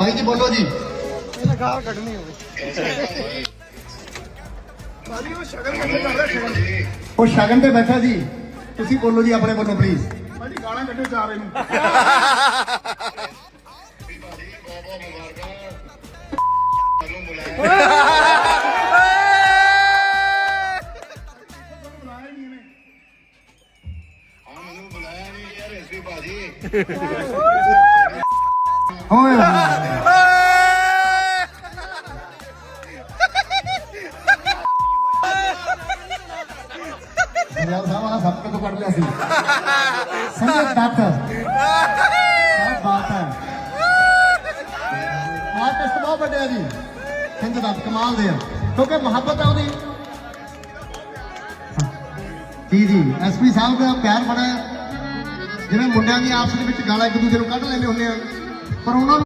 ਭਾਈ ਜੀ ਬੋਲੋ ਜੀ। ਇਹਨੇ ਗਾਲ ਕੱਢਣੀ ਹੋਵੇ ਭਾਜੀ ਉਹ ਸ਼ਗਨ ਕਿੱਥੇ ਕਰਦਾ ਸ਼ਗਨ ਉਹ ਸ਼ਗਨ ਤੇ ਬੈਠਾ ਜੀ। ਤੁਸੀਂ ਬੋਲੋ ਜੀ ਆਪਣੇ ਵੱਲੋਂ ਪਲੀਜ਼ ਭਾਜੀ ਗਾਲਾਂ ਕੱਢੇ ਰਹੇ ਨੂੰ ਬੁਲਾਇਆ ਪੰਜਾਬ ਸਾਹਿਬ ਵਾਲਾ ਸਭ ਤੋਂ ਕੱਢ ਲਿਆ ਸੀ? ਸੰਜੇ ਦੱਤ ਕੀ ਬਾਤ ਹੈ। ਆਰਟਿਸਟ ਬਹੁਤ ਵੱਡੇ ਆ ਜੀ। ਸੰਜੇ ਦੱਤ ਕਮਾਲ ਦੇ ਆ। ਕਿਉਂਕਿ ਮੁਹੱਬਤ ਆ ਉਹਦੀ। ਜੀ ਜੀ ਐਸਪੀ ਸਾਹਿਬ ਦਾ ਪਿਆਰ ਬੜਾ ਹੈ। ਜਿਵੇਂ ਮੁੰਡਿਆਂ ਦੀ ਆਪਸ ਦੇ ਵਿੱਚ ਗਾਲਾਂ ਇੱਕ ਦੂਜੇ ਨੂੰ ਕੱਢ ਲੈਂਦੇ ਹੁੰਦੇ ਆ। ਪਰ ਉਹਨਾਂ ਨੂੰ